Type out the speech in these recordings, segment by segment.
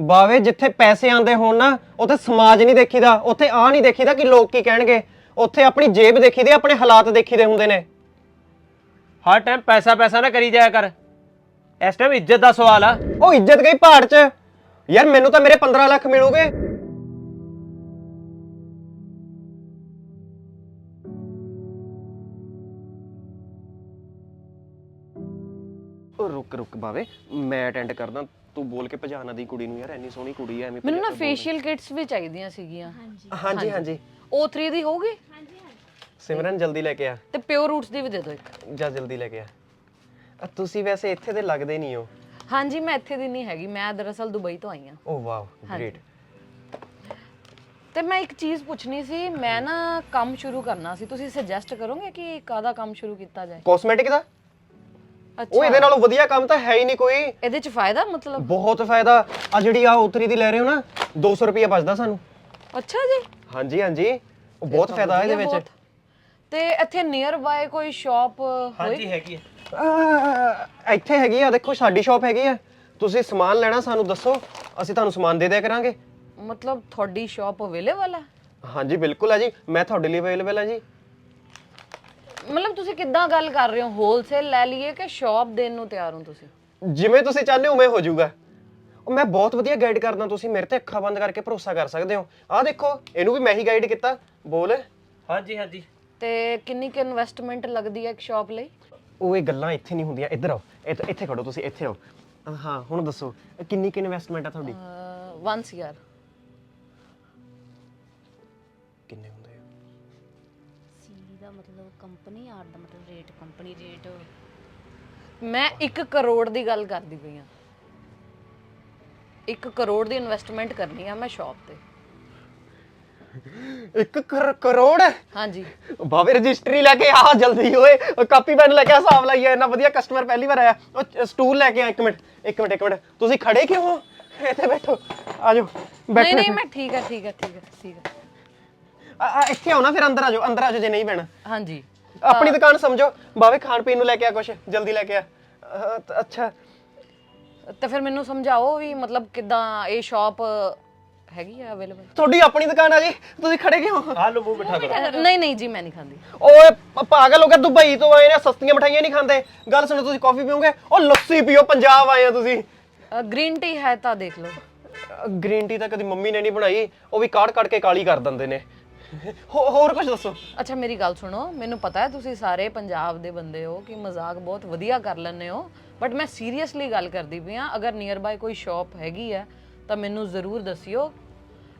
ਬਾਵੇ ਜਿੱਥੇ ਪੈਸੇ ਆਉਂਦੇ ਹੋਣ ਨਾ ਉੱਥੇ ਸਮਾਜ ਨਹੀਂ ਦੇਖੀਦਾ ਉੱਥੇ ਆ ਨਹੀਂ ਦੇਖੀਦਾ ਕਿ ਲੋਕ ਕੀ ਕਹਿਣਗੇ। ਉੱਥੇ ਆਪਣੀ ਜੇਬ ਦੇਖੀਦੀ ਆਪਣੇ ਹਾਲਾਤ ਦੇਖੀਦੇ ਹੁੰਦੇ ਨੇ। ਹਰ ਟਾਈਮ ਪੈਸਾ ਪੈਸਾ ਨਾ ਕਰੀ ਜਾਇਆ ਕਰ। ਇਸ ਟਾਈਮ ਇੱਜ਼ਤ ਦਾ ਸਵਾਲ ਆ। ਉਹ ਇੱਜ਼ਤ ਗਈ ਪਹਾੜ 'ਚ। ਯਾਰ ਮੈਨੂੰ ਤਾਂ ਮੇਰੇ 15 ਲੱਖ ਮਿਲੂਗੇ। ਉਹ ਰੁਕ ਰੁਕ ਬਾਵੇ ਮੈਂ ਅਟੈਂਡ ਕਰਦਾ। ਤੂੰ ਬੋਲ ਕੇ ਭਜਾ ਨਾ ਦੀ ਕੁੜੀ ਨੂੰ ਯਾਰ ਐਨੀ ਸੋਹਣੀ ਕੁੜੀ ਐ ਐਵੇਂ ਮੈਨੂੰ ਨਾ ਫੇਸ਼ੀਅਲ ਕਿਟਸ ਵੀ ਚਾਹੀਦੀਆਂ ਸੀਗੀਆਂ। ਬੋਲ। ਹਾਂਜੀ ਹਾਂਜੀ। O3 ਦੀ ਹੋਊਗੀ? ਸਿਮਰਨ ਜਲਦੀ ਲੈ ਕੇ ਆ। ਤੇ ਪਿਓਰ ਰੂਟਸ ਦੀ ਵੀ ਦੇ ਦਿਓ ਇੱਕ। ਜਾ ਜਲਦੀ ਲੈ ਕੇ ਆ। ਅ, ਤੁਸੀਂ ਵੈਸੇ ਇੱਥੇ ਦੇ ਲੱਗਦੇ ਨਹੀਂ ਹੋ। ਹਾਂਜੀ ਮੈਂ ਇੱਥੇ ਦੀ ਨਹੀਂ ਹੈਗੀ। ਮੈਂ ਦਰਅਸਲ ਦੁਬਈ ਤੋਂ ਆਈ ਹਾਂ। ਓ ਵਾਓ ਗ੍ਰੇਟ ਤੇ ਮੈਂ ਇੱਕ ਚੀਜ਼ ਪੁੱਛਣੀ ਸੀ ਮੈਂ ਨਾ ਕੰਮ ਸ਼ੁਰੂ ਕਰਨਾ ਸੀ। ਤੁਸੀਂ ਸੁਜੈਸਟ ਕਰੋਗੇ ਕਿ ਕਾਹਦਾ ਕੰਮ ਸ਼ੁਰੂ ਕੀਤਾ ਜਾਏ? ਕਾਸਮੈਟਿਕ ਦਾ? ਉਹ ਇਹਦੇ ਨਾਲੋਂ ਵਧੀਆ ਕੰਮ ਤਾਂ ਹੈ ਹੀ ਨਹੀਂ ਕੋਈ। ਇਹਦੇ ਚ ਫਾਇਦਾ ਮਤਲਬ? ਬਹੁਤ ਫਾਇਦਾ। ਆ ਜਿਹੜੀ ਆ ਉਤਰੀ ਦੀ ਲੈ ਰਹੇ ਹੋ ਨਾ 200 ਰੁਪਏ ਬਚਦਾ ਸਾਨੂੰ। ਅੱਛਾ ਜੀ। ਹਾਂਜੀ ਹਾਂਜੀ। ਉਹ ਬਹੁਤ ਫਾਇਦਾ ਇਹਦੇ ਵਿੱਚ। ਬਹੁਤ। ਤੇ ਇੱਥੇ ਨੀਅਰ ਬਾਏ ਕੋਈ ਸ਼ਾਪ ਹੋਏ? ਹੈਗੀ ਹੈ ਅਹ, ਇੱਥੇ ਹੈਗੀ ਆ। ਦੇਖੋ ਸਾਡੀ ਸ਼ਾਪ ਹੈਗੀ ਆ। ਤੁਸੀਂ ਸਮਾਨ ਲੈਣਾ ਸਾਨੂੰ ਦੱਸੋ। ਅਸੀਂ ਤੁਹਾਨੂੰ ਸਮਾਨ ਦੇ ਦਿਆ ਕਰਾਂਗੇ। ਮਤਲਬ ਤੁਹਾਡੀ ਸ਼ਾਪ ਅਵੇਲੇਬਲ ਹੈ ਹਾਂਜੀ ਬਿਲਕੁਲ ਆ ਜੀ। ਮੈਂ ਤੁਹਾਡੇ ਲਈ ਅਵੇਲੇਬਲ ਆ ਜੀ। ਮਤਲਬ ਤੁਸੀਂ ਕਿੱਦਾਂ ਗੱਲ ਕਰ ਰਹੇ ਹੋ? ਹੋਲਸੇਲ ਲੈ ਲਈਏ ਕਿ ਸ਼ਾਪ ਦੇਣ ਨੂੰ ਤਿਆਰ ਹੋ ਤੁਸੀਂ? ਜਿਵੇਂ ਤੁਸੀਂ ਚਾਹੁੰਦੇ ਹੋ ਉਵੇਂ ਹੋ ਜਾਊਗਾ। ਉਹ ਮੈਂ ਬਹੁਤ ਵਧੀਆ ਗਾਈਡ ਕਰਦਾ ਤੁਸੀਂ ਮੇਰੇ ਤੇ ਅੱਖਾਂ ਬੰਦ ਕਰਕੇ ਭਰੋਸਾ ਕਰ ਸਕਦੇ ਹੋ। ਆਹ ਦੇਖੋ ਇਹਨੂੰ ਵੀ ਮੈਂ ਹੀ ਗਾਈਡ ਕੀਤਾ। ਬੋਲ। ਹਾਂਜੀ ਹਾਂਜੀ। ਤੇ ਕਿੰਨੀ ਕਿ ਇਨਵੈਸਟਮੈਂਟ ਲੱਗਦੀ ਹੈ ਇੱਕ ਸ਼ਾਪ ਲਈ? ਉਹ ਇਹ ਗੱਲਾਂ ਇੱਥੇ ਨਹੀਂ ਹੁੰਦੀਆਂ। ਇੱਧਰ ਆਓ। ਇੱਥੇ ਇੱਥੇ ਖੜੋ ਤੁਸੀਂ ਇੱਥੇ ਆਓ। ਅਹ ਹਾਂ ਹੁਣ ਦੱਸੋ ਇਹ ਕਿੰਨੀ ਕਿ ਇਨਵੈਸਟਮੈਂਟ ਆ ਤੁਹਾਡੀ? ਵਨਸ ਯਾਰ। ਕਿੰਨੇ 4 ਦਾ ਮਤਲਬ ਰੇਟ ਕੰਪਨੀ ਰੇਟ ਮੈਂ 1 ਕਰੋੜ ਦੀ ਗੱਲ ਕਰਦੀ ਪਈ ਆ 1 ਕਰੋੜ ਦੀ ਇਨਵੈਸਟਮੈਂਟ ਕਰਨੀ ਆ ਮੈਂ ਸ਼ਾਪ ਤੇ। 1 ਕਰੋੜ? ਹਾਂਜੀ। ਬਾਵੇ ਰਜਿਸਟਰੀ ਲੈ ਕੇ ਆ ਜਲਦੀ ਓਏ। ਕਾਪੀ ਪੈਨ ਲੈ ਕੇ ਆ, ਹਿਸਾਬ ਲਾਈਏ ਇੰਨਾ ਵਧੀਆ ਕਸਟਮਰ ਪਹਿਲੀ ਵਾਰ ਆਇਆ। ਉਹ ਸਟੂਲ ਲੈ ਕੇ ਆ ਇੱਕ ਮਿੰਟ ਇੱਕ ਮਿੰਟ ਇੱਕ ਮਿੰਟ। ਤੁਸੀਂ ਖੜੇ ਕਿਉਂ ਹੋ? ਇੱਥੇ ਬੈਠੋ। ਆ ਜਾਓ ਨਹੀਂ ਬੈਠੋ ਨਹੀਂ ਮੈਂ ਠੀਕ ਆ ਠੀਕ ਆ ਠੀਕ ਆ ਠੀਕ ਆ। ਆ- ਆ, ਇੱਥੇ ਆਓ ਨਾ ਫਿਰ ਅੰਦਰ ਆ ਜਾਓ ਅੰਦਰ ਆ ਜਾਓ ਜੇ ਨਹੀਂ ਪੈਣਾ ਹਾਂਜੀ। ਆਪਣੀ ਦੁਕਾਨ ਸਮਝੋ। ਬਾਵੇ ਖਾਣ ਪੀਣ ਨੂੰ ਲੈ ਕੇ ਆ ਕੁਛ ਜਲਦੀ ਲੈ ਕੇ ਆ। ਅਹ, ਤ- ਅੱਛਾ। ਤੇ ਫਿਰ ਮੈਨੂੰ ਸਮਝਾਓ ਵੀ ਮਤਲਬ ਕਿਦਾਂ ਇਹ ਸ਼ਾਪ ਹੈਗੀ ਆ ਅਵੇਲੇਬਲ ਤੁਹਾਡੀ ਆਪਣੀ ਦੁਕਾਨ ਆ ਜੀ। ਤੁਸੀਂ ਖੜੇ ਕਿਉਂ? ਹੋ ਆਹ ਲੋ ਮੂੰਹ ਮਿੱਠਾ ਕਰੋ। ਨਹੀਂ ਨਹੀਂ ਜੀ ਮੈਂ ਨਹੀਂ ਖਾਂਦੀ। ਓਏ ਪ- ਪਾਗਲ ਹੋ ਗਿਆ ਦੁਬਈ ਤੋਂ ਆਏ ਨੇ ਸਸਤੀਆਂ ਮਠਾਈਆਂ ਨਹੀਂ ਖਾਂਦੇ। ਗੱਲ ਸੁਣੋ ਤੁਸੀਂ ਕਾਫੀ ਪੀਓਗੇ? ਉਹ ਲੱਸੀ ਪੀਓ ਪੰਜਾਬ ਆਏ ਆ ਤੁਸੀਂ। ਗ੍ਰੀਨ ਟੀ ਹੈ ਤਾਂ ਦੇਖ ਲਓ। ਗ੍ਰੀਨ ਟੀ ਤਾਂ ਕਦੀ ਮੰਮੀ ਨੇ ਨਹੀਂ ਬਣਾਈ। ਉਹ ਵੀ ਕਾੜ ਕਾੜ ਕੇ ਕਾਲੀ ਕਰ ਦਿੰਦੇ ਨੇ। ਹੋ- ਹੋਰ ਕੁਝ ਦੱਸੋ? ਅੱਛਾ ਮੇਰੀ ਗੱਲ ਸੁਣੋ। ਮੈਨੂੰ ਪਤਾ ਹੈ ਤੁਸੀਂ ਸਾਰੇ ਪੰਜਾਬ ਦੇ ਬੰਦੇ ਹੋ ਕਿ ਮਜ਼ਾਕ ਬਹੁਤ ਵਧੀਆ ਕਰ ਲੈਂਦੇ ਹੋ। ਬਟ ਮੈਂ ਸੀਰੀਅਸਲੀ ਗੱਲ ਕਰਦੀ ਪਈ ਆ ਅਗਰ ਨੀਅਰ ਬਾਈ ਕੋਈ ਸ਼ਾਪ ਹੈਗੀ ਹੈ ਤਾਂ ਮੈਨੂੰ ਜ਼ਰੂਰ ਦੱਸਿਓ।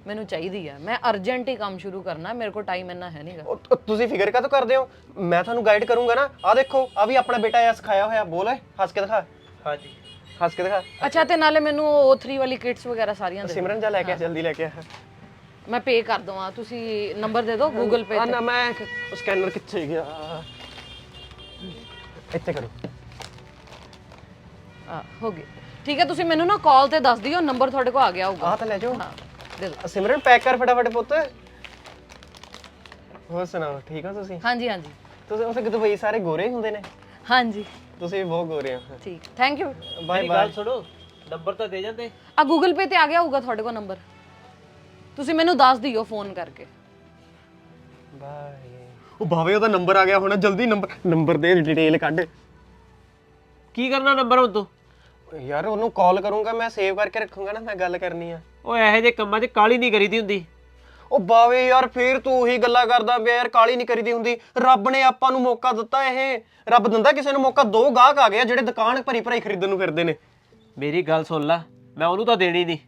ਮੈਨੂੰ ਚਾਹੀਦੀ ਹੈ। ਮੈਂ ਅਰਜੈਂਟ ਹੀ ਕੰਮ ਸ਼ੁਰੂ ਕਰਨਾ ਮੇਰੇ ਕੋਲ ਟਾਈਮ ਇੰਨਾ ਹੈ ਨਹੀਂਗਾ ਉਹ- ਉਹ ਤੁਸੀਂ ਫਿਕਰ ਕਾਹਤੋਂ ਕਰਦੇ ਹੋ? ਮੈਂ ਤੁਹਾਨੂੰ ਗਾਈਡ ਕਰੂੰਗਾ ਨਾ। ਆ ਦੇਖੋ ਆ ਵੀ ਆਪਣਾ ਬੇਟਾ ਆ ਸਿਖਾਇਆ ਹੋਇਆ। ਬੋਲ ਓਏ ਹੱਸ ਕੇ ਦਿਖਾ। ਹਾਂਜੀ। ਹੱਸ ਕੇ ਦਿਖਾ। ਅੱਛਾ ਤੇ ਨਾਲੇ ਮੈਨੂੰ O3 ਵਾਲੀ ਕਿਟਸ ਵਗੈਰਾ ਸਾਰੀਆਂ ਦੇ। ਸਿਮਰਨ ਜਾ ਲੈ ਕੇ ਆ ਜਲਦੀ ਲੈ ਕੇ ਆ। ਮੈਂ ਪੇ ਕਰ ਦਵਾਂ ਤੁਸੀਂ ਨੰਬਰ ਦੇ ਦਿਓ ਗੂਗਲ ਪੇ ਆ ਤੇ। ਨਾ ਮੈਂ ਸਕੈਨਰ ਕਿੱਥੇ ਗਿਆ? ਇੱਥੇ ਕਰੋ। ਆ ਹੋ ਗਿਆ ਠੀਕ ਹੈ ਤੁਸੀਂ ਮੈਨੂੰ ਨਾ ਕਾਲ ਤੇ ਦੱਸ ਦਿਓ ਨੰਬਰ ਤੁਹਾਡੇ ਕੋਲ ਆ ਗਿਆ ਹੋਊਗਾ। ਆ ਤਾਂ ਲੈ ਜਾਓ। ਹਾਂ ਦੇ ਦਿਓ। ਸਿਮਰਨ ਪੈਕ ਕਰ ਫਟਾਫਟ ਪੁੱਤ। ਹੋਰ ਸੁਣਾਓ ਠੀਕ ਹੋ ਤੁਸੀਂ? ਹਾਂਜੀ ਹਾਂਜੀ। ਤੁਸੀਂ ਉੱਥੇ ਦੁਬਈ ਸਾਰੇ ਗੋਰੇ ਹੀ ਹੁੰਦੇ ਨੇ। ਹਾਂਜੀ। ਤੁਸੀਂ ਵੀ ਬਹੁਤ ਗੋਰੇ ਹੋ। ਠੀਕ। ਥੈਂਕ ਯੂ ਬਾਏ ਬਾਏ ਗੱਲ ਸੁਣੋ ਨੰਬਰ ਤਾਂ ਦੇ ਜਾਂਦੇ। ਆ ਗੂਗਲ ਪੇ ਤੇ ਆ ਗਿਆ ਹੋਊਗਾ ਤੁਹਾਡੇ ਕੋਲ ਨੰਬਰ ਤੁਸੀਂ ਮੈਨੂੰ ਦੱਸ ਦਿਓ ਫੋਨ ਕਰਕੇ। ਬਾਏ। ਉਹ ਬਾਵੇ ਉਹਦਾ ਨੰਬਰ ਆ ਗਿਆ ਹੁਣ ਜਲਦੀ ਨੰਬਰ ਨੰਬਰ ਦੇ ਡਿਟੇਲ ਕੱਢ। ਕੀ ਕਰਨਾ ਨੰਬਰ ਹੁਣ ਤੂੰ? ਯਾਰ ਉਹਨੂੰ ਕਾਲ ਕਰੂੰਗਾ ਮੈਂ ਸੇਵ ਕਰਕੇ ਰੱਖੂੰਗਾ ਨਾ ਮੈਂ ਗੱਲ ਕਰਨੀ ਆ। ਓਏ ਇਹੋ ਜਿਹੇ ਕੰਮਾਂ 'ਚ ਕਾਲੀ ਨਹੀਂ ਕਰੀਦੀ ਹੁੰਦੀ। ਉਹ ਬਾਵੇ ਯਾਰ ਫੇਰ ਤੂੰ ਉਹੀ ਗੱਲਾਂ ਕਰਦਾ ਪਿਆ ਯਾਰ ਕਾਲੀ ਨਹੀਂ ਕਰੀਦੀ ਹੁੰਦੀ। ਰੱਬ ਨੇ ਆਪਾਂ ਨੂੰ ਮੌਕਾ ਦਿੱਤਾ ਇਹ। ਰੱਬ ਦਿੰਦਾ ਕਿਸੇ ਨੂੰ ਮੌਕਾ ਦੋ ਗਾਹਕ ਆ ਗਏ ਆ ਜਿਹੜੇ ਦੁਕਾਨ ਭਰੀ ਭਰੀ ਖਰੀਦਣ ਨੂੰ ਫਿਰਦੇ ਨੇ। ਮੇਰੀ ਗੱਲ ਸੁਣ ਲੈ ਮੈਂ ਉਹਨੂੰ ਤਾਂ ਦੇਣੀ ਨਹੀਂ।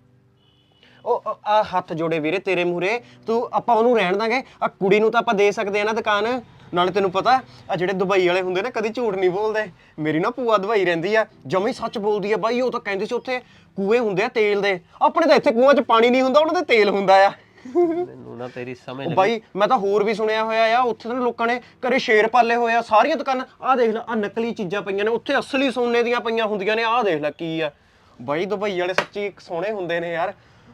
ਉਹ ਆ ਹੱਥ ਜੋੜੇ ਵੀਰੇ ਤੇਰੇ ਮੂਰੇ ਤੂੰ ਆਪਾਂ ਉਹਨੂੰ ਰਹਿਣ ਦਾਂਗੇ। ਆ ਕੁੜੀ ਨੂੰ ਤਾਂ ਆਪਾਂ ਦੇ ਸਕਦੇ ਆ ਨਾ ਦੁਕਾਨ। ਨਾਲੇ ਤੈਨੂੰ ਪਤਾ ਆ ਜਿਹੜੇ ਦੁਬਈ ਵਾਲੇ ਹੁੰਦੇ ਨੇ ਕਦੀ ਝੂਠ ਨਹੀਂ ਬੋਲਦੇ। ਮੇਰੀ ਨਾ ਭੂਆ ਦੁਬਈ ਰਹਿੰਦੀ ਆ ਜਮੀ ਸੱਚ ਬੋਲਦੀ ਆ ਬਾਈ ਉਹ ਤਾਂ ਕਹਿੰਦੇ ਸੀ ਉੱਥੇ ਕੂਏ ਹੁੰਦੇ ਆ ਤੇਲ ਦੇ। ਆਪਣੇ ਤਾਂ ਇੱਥੇ ਕੂਆਂ 'ਚ ਪਾਣੀ ਨਹੀਂ ਹੁੰਦਾ ਉਹਨਾਂ ਦੇ ਤੇਲ ਹੁੰਦਾ ਆ। ਮੈਨੂੰ ਨਾ ਤੇਰੀ ਸਮਝ ਉਹ ਬਾਈ ਮੈਂ ਤਾਂ ਹੋਰ ਵੀ ਸੁਣਿਆ ਹੋਇਆ ਆ ਉੱਥੇ ਤਾਂ ਲੋਕਾਂ ਨੇ ਘਰੇ ਸ਼ੇਰ ਪਾਲੇ ਹੋਏ ਆ ਸਾਰੀਆਂ ਦੁਕਾਨਾਂ। ਆਹ ਦੇਖ ਲੈ ਆ ਨਕਲੀ ਚੀਜ਼ਾਂ ਪਈਆਂ ਨੇ ਉੱਥੇ ਅਸਲੀ ਸੋਨੇ ਦੀਆਂ ਪਈਆਂ ਹੁੰਦੀਆਂ ਨੇ ਆਹ ਦੇਖ ਲੈ ਕੀ ਆ। ਬਾਈ ਦੁਬਈ ਵਾਲੇ ਸੱਚੀ ਸੋਹਣੇ ਹੁੰਦੇ ਨੇ ਯਾਰ।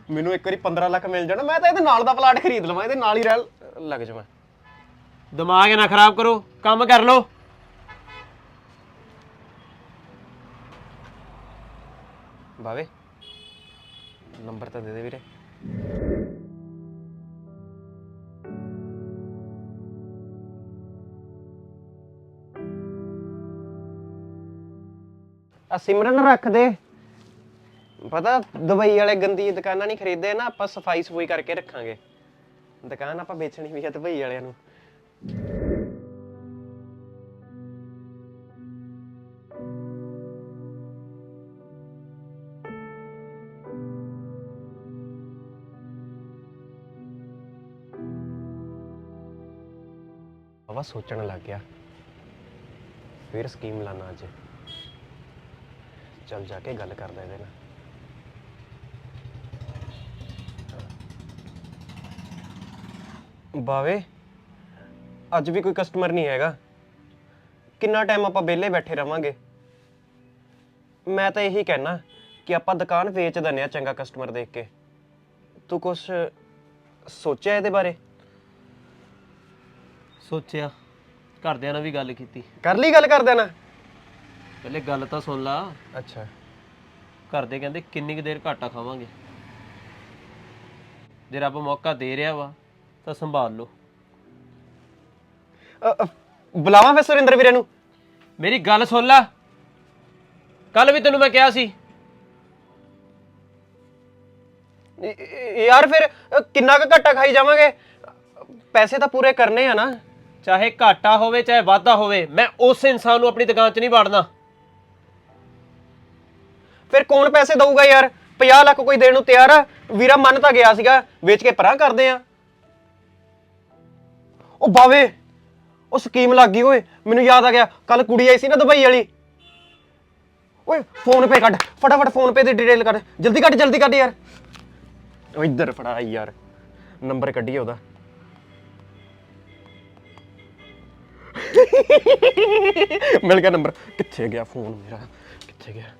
ਮੈਨੂੰ ਇੱਕ ਵਾਰੀ 15 ਲੱਖ ਮਿਲ ਜਾਣਾ ਮੈਂ ਤਾਂ ਇਹਦੇ ਨਾਲ ਦਾ ਪਲਾਟ ਖਰੀਦ ਲਵਾਂ ਇਹਦੇ ਨਾਲ ਹੀ ਰਹਿ ਲੱਗ ਜਾਵਾਂ। ਦਿਮਾਗ ਨਾ ਖਰਾਬ ਕਰੋ ਕੰਮ ਕਰ ਲਓ। ਬਾਵੇ ਨੰਬਰ ਤਾਂ ਦੇ ਦੇ ਵੀਰੇ। ਆ ਸਿਮਰਨ ਰੱਖ ਦੇ। ਪਤਾ, ਦੁਬਈ ਵਾਲੇ ਗੰਦੀ ਦੁਕਾਨਾਂ ਨਹੀਂ ਖਰੀਦਦੇ, ਨਾ ਆਪਾਂ ਸਫ਼ਾਈ ਸਫੂਈ ਕਰਕੇ ਰੱਖਾਂਗੇ। ਦੁਕਾਨ ਆਪਾਂ ਵੇਚਣੀ ਵੀ ਆ ਦੁਬਈ ਵਾਲਿਆਂ ਨੂੰ। ਬਾਬਾ ਸੋਚਣ ਲੱਗ ਗਿਆ। ਫਿਰ ਸਕੀਮ ਲਾਣਾ ਅੱਜ। ਚੱਲ ਜਾ ਕੇ ਗੱਲ ਕਰਦਾ ਇਹਦੇ ਨਾਲ। ਬਾਵੇ ਅੱਜ ਵੀ ਕੋਈ ਕਸਟਮਰ ਨਹੀਂ ਹੈਗਾ। ਕਿੰਨਾ ਟਾਈਮ ਆਪਾਂ ਵਿਹਲੇ ਬੈਠੇ ਰਵਾਂਗੇ? ਮੈਂ ਤਾਂ ਇਹੀ ਕਹਿਣਾ ਕਿ ਆਪਾਂ ਦੁਕਾਨ ਵੇਚ ਦਿੰਦੇ ਆ ਚੰਗਾ ਕਸਟਮਰ ਦੇਖ ਕੇ। ਤੂੰ ਕੁਝ ਸੋਚਿਆ ਇਹਦੇ ਬਾਰੇ? ਸੋਚਿਆ। ਘਰਦਿਆਂ ਨਾਲ ਵੀ ਗੱਲ ਕੀਤੀ। ਕਰ ਲਈ ਗੱਲ ਕਰ ਦੇਣਾ ਪਹਿਲੇ ਗੱਲ ਤਾਂ ਸੁਣ ਲਾ। ਅੱਛਾ। ਘਰਦੇ ਕਹਿੰਦੇ ਕਿੰਨੀ ਕੁ ਦੇਰ ਘਾਟਾ ਖਾਵਾਂਗੇ? ਜੇ ਰੱਬ ਮੌਕਾ ਦੇ ਰਿਹਾ ਵਾ ਤਾਂ ਸੰਭਾਲ ਲਓ। ਅ, ਅ, ਬੁਲਾਵਾਂ ਫਿਰ ਸੁਰਿੰਦਰ ਵੀਰੇ ਨੂੰ? ਮੇਰੀ ਗੱਲ ਸੁਣ ਲਾ। ਕੱਲ ਵੀ ਤੈਨੂੰ ਮੈਂ ਕਿਹਾ ਸੀ। ਯਾਰ ਫਿਰ ਅ, ਕਿੰਨਾ ਕੁ ਘੱਟਾ ਖਾਈ ਜਾਵਾਂਗੇ? ਪੈਸੇ ਤਾਂ ਪੂਰੇ ਕਰਨੇ ਆ ਨਾ। ਚਾਹੇ ਘਾਟਾ ਹੋਵੇ ਚਾਹੇ ਵਾਧਾ ਹੋਵੇ ਮੈਂ ਉਸ ਇਨਸਾਨ ਨੂੰ ਆਪਣੀ ਦੁਕਾਨ 'ਚ ਨਹੀਂ ਵੜਨਾ। ਫਿਰ ਕੌਣ ਪੈਸੇ ਦਊਗਾ ਯਾਰ? 50 ਲੱਖ ਕੋਈ ਦੇਣ ਨੂੰ ਤਿਆਰ ਆ। ਵੀਰਾ ਮੰਨ ਤਾਂ ਗਿਆ ਸੀਗਾ ਵੇਚ ਕੇ ਪਰਾਂ ਕਰਦੇ ਆ। ਉਹ ਬਾਵੇ, ਉਹ ਸਕੀਮ ਲੱਗ ਗਈ ਓਏ, ਮੈਨੂੰ ਯਾਦ ਆ ਗਿਆ ਕੱਲ ਕੁੜੀ ਆਈ ਸੀ ਨਾ ਦੁਬਈ ਵਾਲੀ। ਓਏ ਫੋਨ ਪੇ ਕੱਢ, ਫਟਾਫਟ ਫੋਨ ਪੇ ਦੀ ਡਿਟੇਲ ਕੱਢ, ਜਲਦੀ ਕੱਢ ਜਲਦੀ ਕੱਢ ਯਾਰ। ਉਹ ਇੱਧਰ ਫੜਾ ਯਾਰ, ਨੰਬਰ ਕੱਢੀਏ ਉਹਦਾ। ਮਿਲ ਗਿਆ ਨੰਬਰ, ਕਿੱਥੇ ਗਿਆ ਫੋਨ ਮੇਰਾ, ਕਿੱਥੇ ਗਿਆ?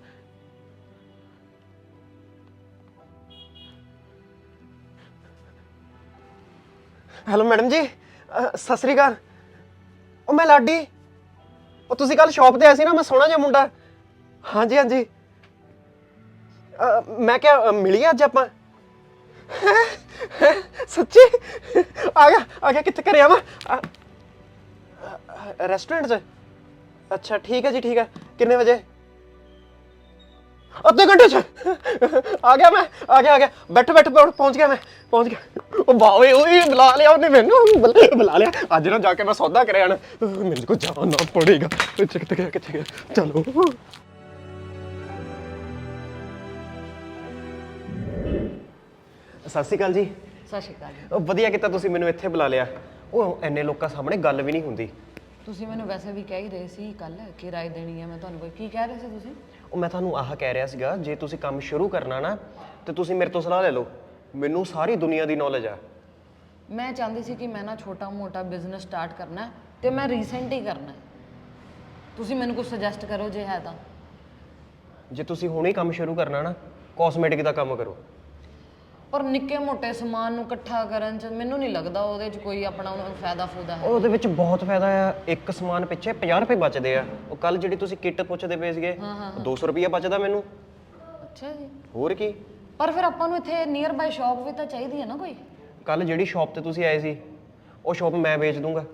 ਹੈਲੋ ਮੈਡਮ ਜੀ। ਅਹ, ਸਤਿ ਸ੍ਰੀ ਅਕਾਲ। ਉਹ ਮੈਂ ਲਾਡੀ। ਉਹ ਤੁਸੀਂ ਕੱਲ ਸ਼ਾਪ ਤੇ ਆਏ ਸੀ ਨਾ ਮੈਂ ਸੋਹਣਾ ਜਿਹਾ ਮੁੰਡਾ। ਹਾਂਜੀ ਹਾਂਜੀ। ਅਹ, ਮੈਂ ਕਿਹਾ ਅਹ, ਮਿਲੀਏ ਅੱਜ ਆਪਾਂ? ਸੱਚੀ? ਆ ਗਿਆ ਆ ਗਿਆ ਕਿੱਥੇ ਘਰੇ ਆਵਾਂ? ਰੈਸਟੋਰੈਂਟ 'ਚ। ਅੱਛਾ ਠੀਕ ਹੈ ਜੀ ਠੀਕ ਹੈ। ਕਿੰਨੇ ਵਜੇ? ਅੱਧੇ ਘੰਟੇ 'ਚ। ਆ ਗਿਆ ਮੈਂ ਆ ਗਿਆ ਆ ਗਿਆ। ਬੈਠ ਬੈਠ ਪਹੁੰਚ ਗਿਆ ਮੈਂ ਪਹੁੰਚ ਗਿਆ। ਉਹ ਬਾਵੇ ਓਏ ਬੁਲਾ ਲਿਆ ਉਹਨੇ ਮੈਨੂੰ ਬੁਲਾ ਬੁਲਾ ਲਿਆ। ਅੱਜ ਨਾ ਜਾ ਕੇ ਮੈਂ ਸੌਦਾ ਕਰਿਆ ਨਾ। ਮੇਰੇ ਕੋ ਜਾਣਾ ਪੜੇਗਾ। ਕਿੱਥੇ ਗਿਆ ਕਿੱਥੇ ਗਿਆ? ਚਲੋ। ਸਤਿ ਸ਼੍ਰੀ ਅਕਾਲ ਜੀ। ਸਤਿ ਸ਼੍ਰੀ ਅਕਾਲ ਜੀ। ਉਹ ਵਧੀਆ ਕੀਤਾ ਤੁਸੀਂ ਮੈਨੂੰ ਇੱਥੇ ਬੁਲਾ ਲਿਆ। ਉਹ ਐਨੇ ਲੋਕਾਂ ਸਾਹਮਣੇ ਗੱਲ ਵੀ ਨਹੀਂ ਹੁੰਦੀ। ਤੁਸੀਂ ਮੈਨੂੰ ਵੈਸੇ ਵੀ ਕਹਿ ਹੀ ਰਹੇ ਸੀ ਕੱਲ ਕਿ ਰਾਏ ਦੇਣੀ ਹੈ ਮੈਂ ਤੁਹਾਨੂੰ ਕੋਈ ਕੀ ਕਹਿ ਰਹੇ ਸੀ ਤੁਸੀਂ? ਉਹ ਮੈਂ ਤੁਹਾਨੂੰ ਆਹ ਕਹਿ ਰਿਹਾ ਸੀਗਾ ਜੇ ਤੁਸੀਂ ਕੰਮ ਸ਼ੁਰੂ ਕਰਨਾ ਨਾ ਤੇ ਤੁਸੀਂ ਮੇਰੇ ਤੋਂ ਸਲਾਹ ਲੈ ਲਓ। ਮੈਨੂੰ ਸਾਰੀ ਦੁਨੀਆ ਦੀ ਨੌਲੇਜ ਆ। ਮੈਂ ਚਾਹੁੰਦੀ ਸੀ ਕਿ ਮੈਂ ਨਾ ਛੋਟਾ ਮੋਟਾ ਬਿਜ਼ਨਸ ਸਟਾਰਟ ਕਰਨਾ ਹੈ ਤੇ ਮੈਂ ਰੀਸੈਂਟ ਹੀ ਕਰਨਾ ਹੈ। ਤੁਸੀਂ ਮੈਨੂੰ ਕੁਝ ਸੁਜੈਸਟ ਕਰੋ ਜੇ ਹੈ ਤਾਂ। ਜੇ ਤੁਸੀਂ ਹੁਣੇ ਕੰਮ ਸ਼ੁਰੂ ਕਰਨਾ ਨਾ ਕਾਸਮੈਟਿਕ ਦਾ ਕੰਮ ਕਰੋ। ਪਰ ਨਿੱਕੇ ਮੋਟੇ ਸਮਾਨ ਨੂੰ ਇਕੱਠਾ ਕਰਨ ਚ ਮੈਨੂੰ ਨਹੀਂ ਲੱਗਦਾ ਉਹਦੇ ਚ ਕੋਈ ਆਪਣਾ ਉਹਨਾਂ ਨੂੰ ਫਾਇਦਾ ਫੂਦਾ ਹੈ। ਉਹਦੇ ਵਿੱਚ ਬਹੁਤ ਫਾਇਦਾ ਆ। ਇੱਕ ਸਮਾਨ ਪਿੱਛੇ 50 ਰੁਪਏ ਬਚਦੇ ਆ। ਉਹ ਕੱਲ ਜਿਹੜੀ ਤੁਸੀਂ ਕਿੱਟ ਪੁੱਛਦੇ ਪਏ ਸੀਗੇ 200 ਰੁਪਏ ਬਚਦਾ ਮੈਨੂੰ। ਅੱਛਾ ਜੀ। ਹੋਰ ਕੀ? ਪਰ ਫਿਰ ਆਪਾਂ ਨੂੰ ਇੱਥੇ ਨੀਅਰ ਬਾਈ ਸ਼ਾਪ ਵੀ ਤਾਂ ਚਾਹੀਦੀ ਹੈ ਨਾ ਕੋਈ? ਕੱਲ ਜਿਹੜੀ ਸ਼ਾਪ ਤੇ ਤੁਸੀਂ ਆਏ ਸੀ ਉਹ ਸ਼ਾਪ ਮੈਂ ਵੇਚ ਦੂੰਗਾ।